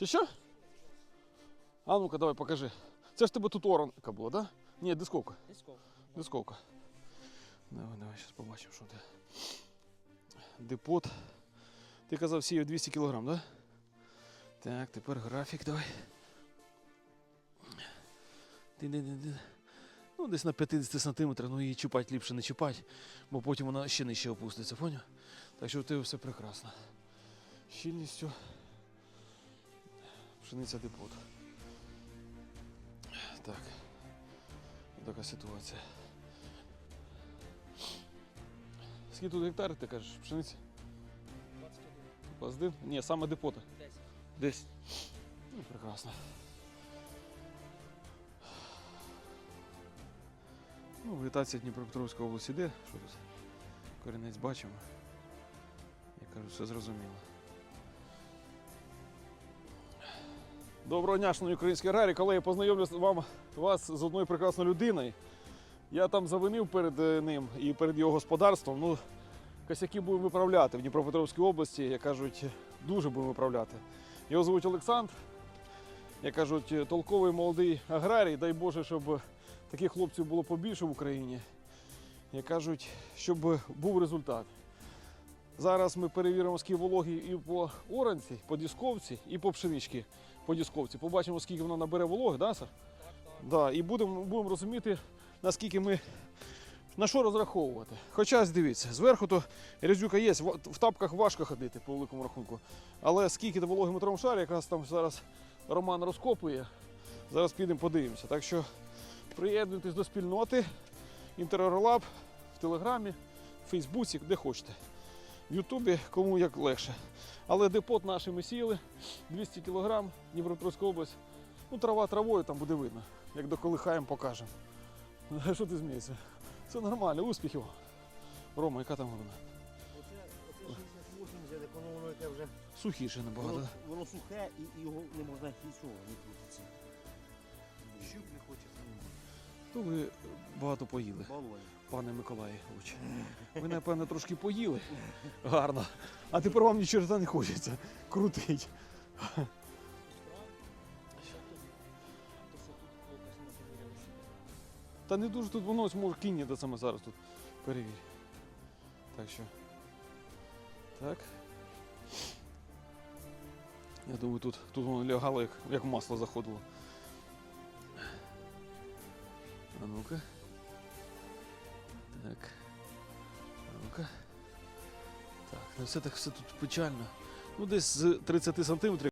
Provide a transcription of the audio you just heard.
Що що? А ну-ка, давай покажи. Це ж тебе тут оранка була, да? Ні, дисковка. Дисковка. Дисковка. Давай, давай, зараз побачимо, що ти. Депот. Ти казав, сіяв 200 кг, да? Так, тепер графік давай. Ну, десь на 50 сантиметрах, ну її чіпати ліпше не чіпати, бо потім вона ще нижче опуститься, поняв? Так що в тебе все прекрасно. Щільністю. Пшениця депот. Так. Така ситуація. Скільки тут гектарів, ти кажеш, пшениці? 21. 21? Ні, саме депота. 10. Десь. Ну, прекрасно. Ну, вегетація Дніпропетровської області де? Що тут? Корінець бачимо. Я кажу, все зрозуміло. Доброго дня, шановні українські аграрії. Колеги, познайомлю вам, вас з одною прекрасною людиною. Я там завинив перед е, ним і перед його господарством. Ну, косяки будемо виправляти в Дніпропетровській області, як кажуть, дуже будемо виправляти. Його звуть Олександр. Як кажуть, толковий молодий аграрій. Дай Боже, щоб таких хлопців було побільше в Україні. Як кажуть, щоб був результат. Зараз ми перевіримо, скільки вологи і по оранці, по дісковці, і по пшеничці по дісковці. Побачимо, скільки вона набере вологи, да, Саш? Так, так. Да, і будемо, будемо розуміти, наскільки ми на що розраховувати. Хоча, дивіться, зверху то різюка є, в тапках важко ходити по великому рахунку. Але скільки вологи метровому шарі, якраз там зараз Роман розкопує. Зараз підемо подивимося. Так що приєднуйтесь до спільноти Інтерорлаб в Телеграмі, в Фейсбуці, де хочете. В Ютубі кому як легше. Але депот наші ми сіяли 200 кг, Дніпропетровська область. Ну, трава травою там буде видно. Як доколихаємо, покажемо. Що ти змієшся? Це нормально, успіхів. Рома, яка там глибина? Оце, оце 60-80, як воно воно яке вже Сухіше набагато. воно, воно сухе і, його не можна нічого не крутиться. Щук не хочеться. То ви багато поїли, пане Миколаївич. Ви, напевно, трошки поїли. Гарно. А тепер вам ні черта не хочеться. Крутить. Та не дуже тут воно ось може кінь до саме зараз тут. Перевір. Так що. Так. Я думаю, тут, тут воно лягало, як, як масло заходило. Ну-ка. Так. Ну-ка. Так, ну все так все тут печально. Ну, десь з 30 сантиметрів.